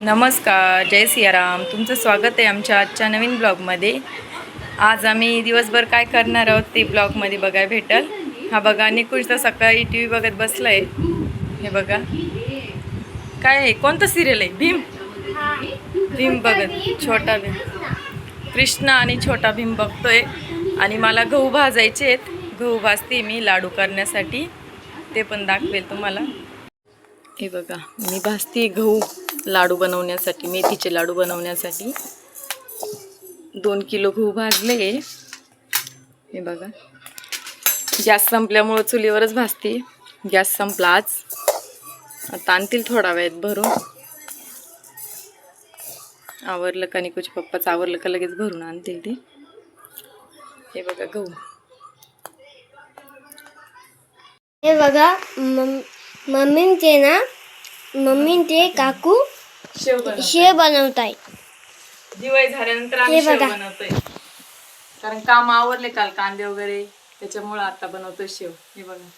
नमस्कार जय सियाराम. तुमचं स्वागत आहे आमच्या आजच्या नवीन ब्लॉगमध्ये. आज आम्ही दिवसभर काय करणार आहोत ते ब्लॉगमध्ये बघा भेटल. हा बघा निकुश तर सकाळी टी व्ही बघत बसला आहे हे बघा. काय आहे? कोणतं सिरियल आहे? भीम? भीम बघत. छोटा भीम. कृष्णा आणि छोटा भीम बघतोय. आणि मला गहू भाजायचे आहेत. गहू भाजते मी लाडू करण्यासाठी. ते पण दाखवेल तुम्हाला. हे बघा मी भाजते गहू. लाडू बनवण्यासाठी मेथीचे लाडू बनवण्यासाठी दोन किलो गहू भाजले. हे बघा. गॅस संपल्यामुळं चुलीवरच भाजते. गॅस संपला आज. आता आणतील थोडा वेळात भरून. आवरलं का निकूच्या पप्पाचं? आवरलं का लगेच भरून आणतील ते. हे बघा गहू. हे बघा मम- मम्मींचे ना मम्मींचे काकू शेव बनवताय. दिवाळी झाल्यानंतर आम्ही हे शेव बघा. बनवतोय. कारण काम आवरले काल कांदे वगैरे त्याच्यामुळे आता बनवतोय शेव. हे बघा.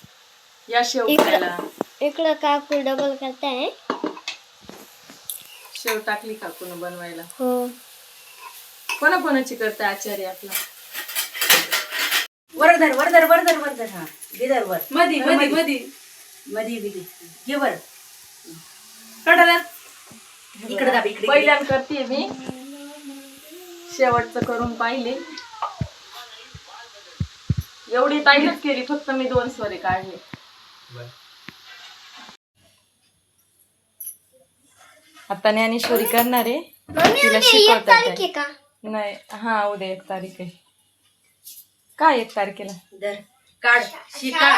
या शेव इकडं. खायला. इकडं काकू डबल करताय. शेव टाकली काकून बनवायला. हो. कोणा कोणाची करते आचार्य आपला वरधर वरधर वरधर वरधर हा गिधर वर. मधी मधी मधी. मधी. बिधी घे वर. कडाला इकडे दाब इकडे पहिल्यान करते मी. शेवटचं करून पाहिले. एवढी ताईनच केली फक्त मी दोन स्वरे काढले. आता ज्ञानेश्वरी करणार आहे. तिला शिकवतात आहे. का? नाही हा उद्या एक तारीख आहे. काय एक तारखेला? काढ शिका.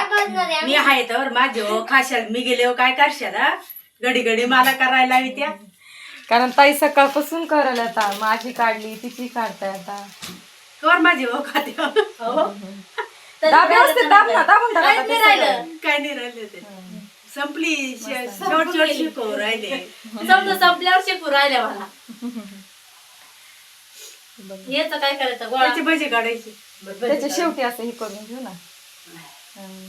मी आहे तर माझे हो खाशाल. मी गेले हो काय करशाल हा? घडी घडी मला करायला लावी त्या. कारण ताई सकाळपासून करायला आता. माझी काढली तिची काढताय आता. कवर माझे हो खाते. हो. दाब व्यवस्थित दाब ना, दाबून टाका आता ते सगळं. काय. नाही राहिले ते. संपली शे- शेवट शेवट शिकवू राहिले. समजा संपल्यावर शिकू राहिल्या मला. याचं काय करायचं? गोळा. त्याचे भजे काढायचे. त्याच्या शेवटी असं हे करून घेऊ ना. हं.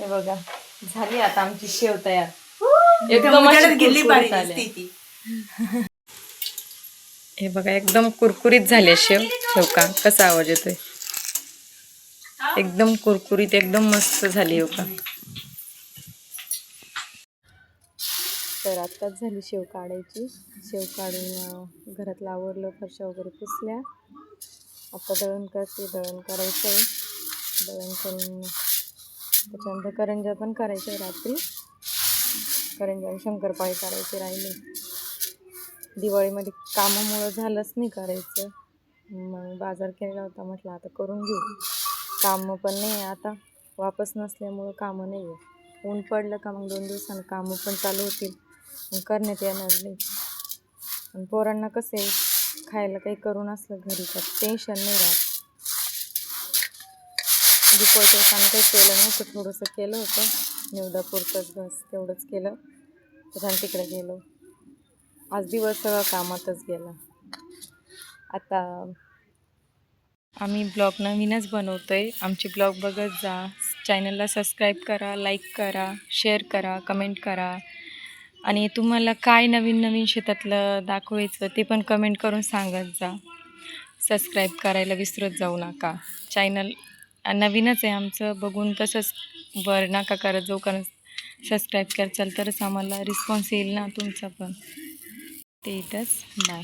हे बघा झाली आता आमची शेव तयार. एकदम गेली हे बघा एकदम कुरकुरीत झाले शेव शेव का कसा आवाज येतोय? एकदम कुरकुरीत एकदम मस्त झाली हो का? तर आत्ताच झाली शेव काढायची. शेव काढून घरातलं आवरलं फरशा वगैरे पुसल्या. आता दळण करते दळण करायचं आहे दळण करून त्याच्यानंतर करंजा पण करायचे रात्री. करंजा आणि शंकरपाळी करायची राहिले. दिवाळीमध्ये कामामुळं झालंच नाही करायचं. मग बाजार केला होता म्हटलं आता करून घेऊ. कामं पण नाही आहे आता. वापस नसल्यामुळं कामं नाही आहे. ऊन पडलं का मग दोन दिवसानं कामं पण चालू होतील. मग करण्यात येणार नाही. आणि पोरांना कसं आहे खायला काही करून असलं घरी तर टेन्शन नाही राहत. दुपारच्या काही केलं नव्हतं थोडंसं केलं होतं. निवदापुरतंच बस तेवढंच केलं. त्याच्यानं तिकडे गेलो. आज दिवस सगळं कामातच गेला. आता आम्ही ब्लॉग नवीनच बनवतो आहे आमचे ब्लॉग बघत जा. चॅनलला सबस्क्राईब करा लाईक करा शेअर करा कमेंट करा. आणि तुम्हाला काय नवीन नवीन शेतातलं दाखवायचं ते पण कमेंट करून सांगत जा. सबस्क्राईब करायला विसरत जाऊ नका. चॅनल नवीनच आहे आमचं. बघून तसंच वर नका करत जो कारण सबस्क्राईब करचाल तरच आम्हाला रिस्पॉन्स येईल ना तुमचा पण. ते इथंच. बाय